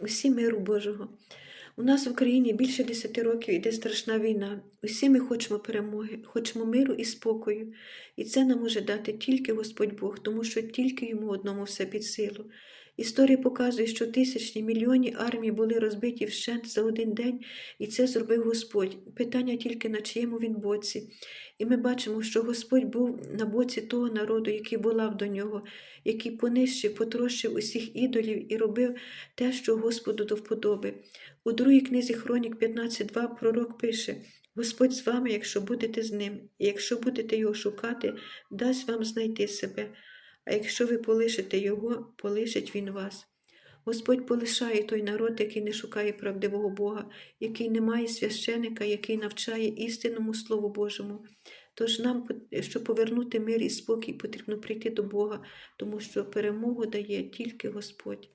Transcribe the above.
усі миру Божого. У нас в Україні більше 10 років іде страшна війна. Усі ми хочемо перемоги, хочемо миру і спокою. І це нам може дати тільки Господь Бог, тому що тільки йому одному все під силу. Історія показує, що тисячні мільйонні армії були розбиті вщент за один день, і це зробив Господь. Питання тільки на чиєму він боці. І ми бачимо, що Господь був на боці того народу, який волав до нього, який понищив, потрощив усіх ідолів і робив те, що Господу до вподоби. У другій книзі Хронік 15.2 пророк пише: Господь з вами, якщо будете з ним, і якщо будете його шукати, дасть вам знайти себе. А якщо ви полишите його, полишить він вас. Господь полишає той народ, який не шукає правдивого Бога, який не має священика, який навчає істинному Слову Божому. Тож нам, щоб повернути мир і спокій, потрібно прийти до Бога, тому що перемогу дає тільки Господь.